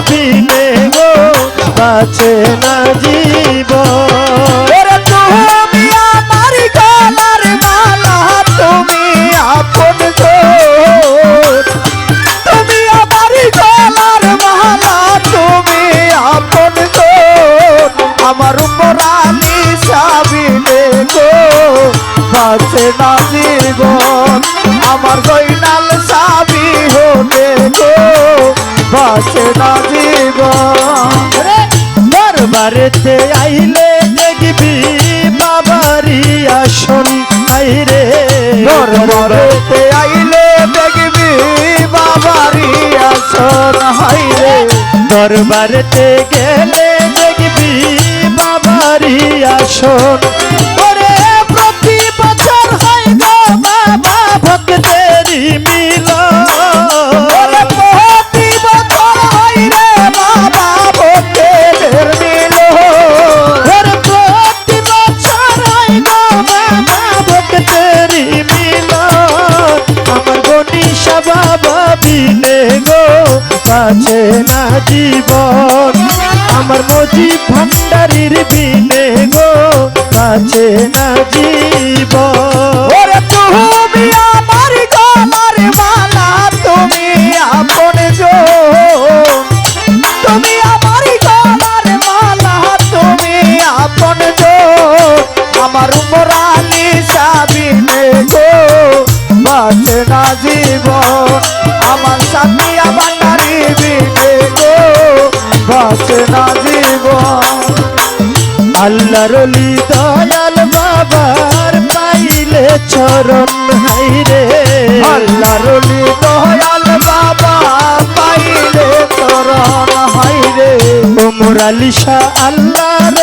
সাবিলে গো, বাঁচে না ওরে তুমি আমার তুমি আপন তুমি আমার তুমি আপন আমার মোরালি সাবিলে গো, বাঁচে না জীবন। আমার বাঁচে না জীবন? দরবারেতে আইলে দেখবি বাবারি আসন আইরে দরবারেতে আইলে দেখবি বাবারি আসন হাইরে দরবারেতে গেলে দেখবি বাবারি আসন বাঁচে না জীবন? আমার মজি ভান্ডারির বিলে গো বাঁচে না জীবন। ওরে তুমি আমার গলার মালা, তুমি আপন তুমি আমার গলার মালা, তুমি আপন আমার মোরালি সাবিনে গো বাঁচে না জীবন। আমার সাথী চরণ হাইরে লারলি দয়াল বাবা পাইরে চরণ হাইরে ওমর আলী শাহ আল্লাহর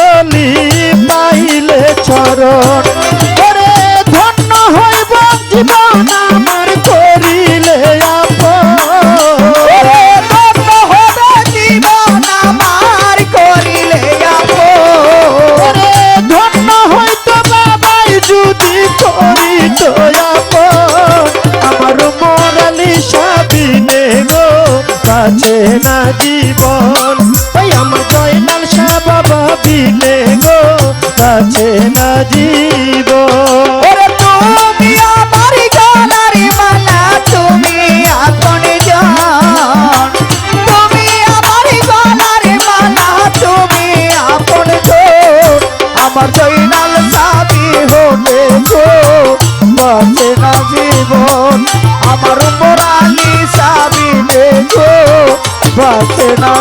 পাইলে চরণ কাছে না জীবন? ওই আমার জয়নাল শাহ বাবা বিনে গো আছে না জীবন। বাঁচে না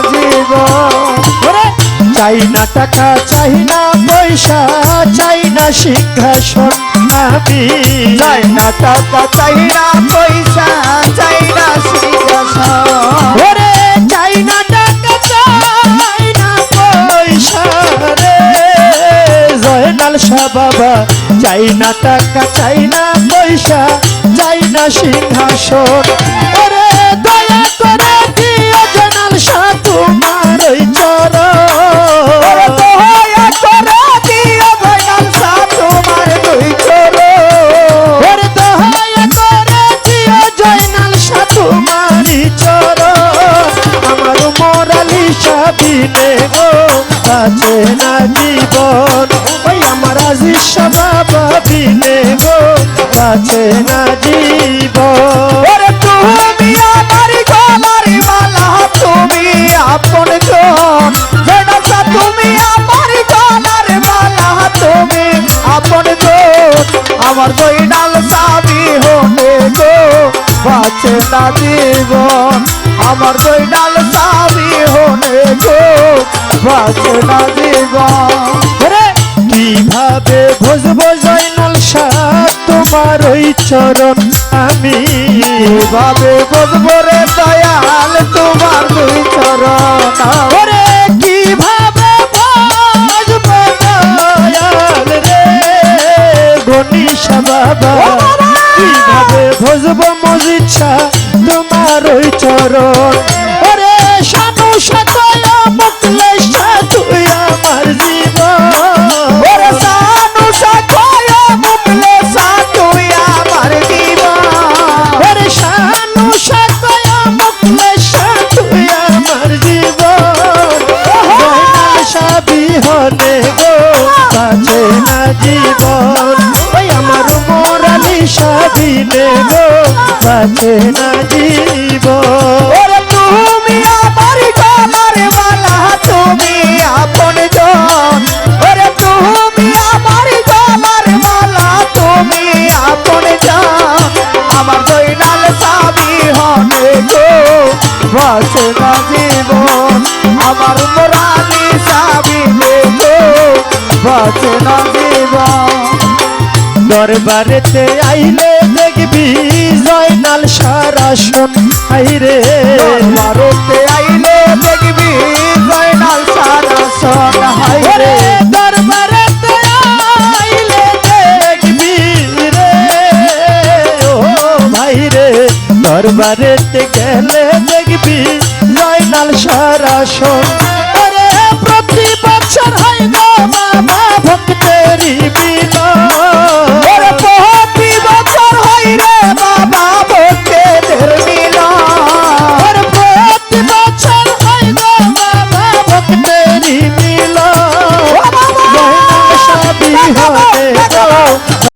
ওরে চাই না টাকা চাই না পয়সা চাই না সিংহাসন আমি চাই না টাকা চাই না পয়সা চাই না চাই না টাকা চাই না পয়সা রে জয়নাল শাহ বাবা চাই না টাকা চাই না পয়সা চাই না সিংহাসন ওরে সাবিনে গো, আছে না জীবন? ওই আমার আজিজ শাহ বাবা বিনে গো, আছে না জীবন? তুমি আমার গলার মালা, তুমি আপন জন। তুমি আমার গলার মালা, তুমি আপন জন। আমার দইনাল সাবি গো, বাঁচে না জীবন। আমার গো বাঁচে না জীবন কীভাবে ভজবো জয়নাল শাহ তোমার ওই চরণ আমি ভাবে বসবো রে দয়াল তোমার দুই চরণ। ওরে কীভাবে ভজবো দয়াল রে? গণিসা বাবা! কীভাবে ভজবো মজিচ্ছা তোমার ওই চরণ। জীবন। ওই আমার মোরালি সাবিনে গো বাঁচে না জীবন। তুমি আমার গলার মালা, তুমি আপন জন। ওরে তুমি আমার গলার মালা, তুমি আপন জন। আমার না জীবন। আমার মোরালি সাবি গো বাঁচে না দরবারেতে আইলে দেখবি জয়নাল সারা শোন। আইরে। ভারতে আইলে দেখবি জয়নাল সারা সন হাই ওরে রে দরবারেতে আইলে দেখবি রে। ও ভাই রে দরবারেতে গেলে দেখবি জয়নাল সারা শোন।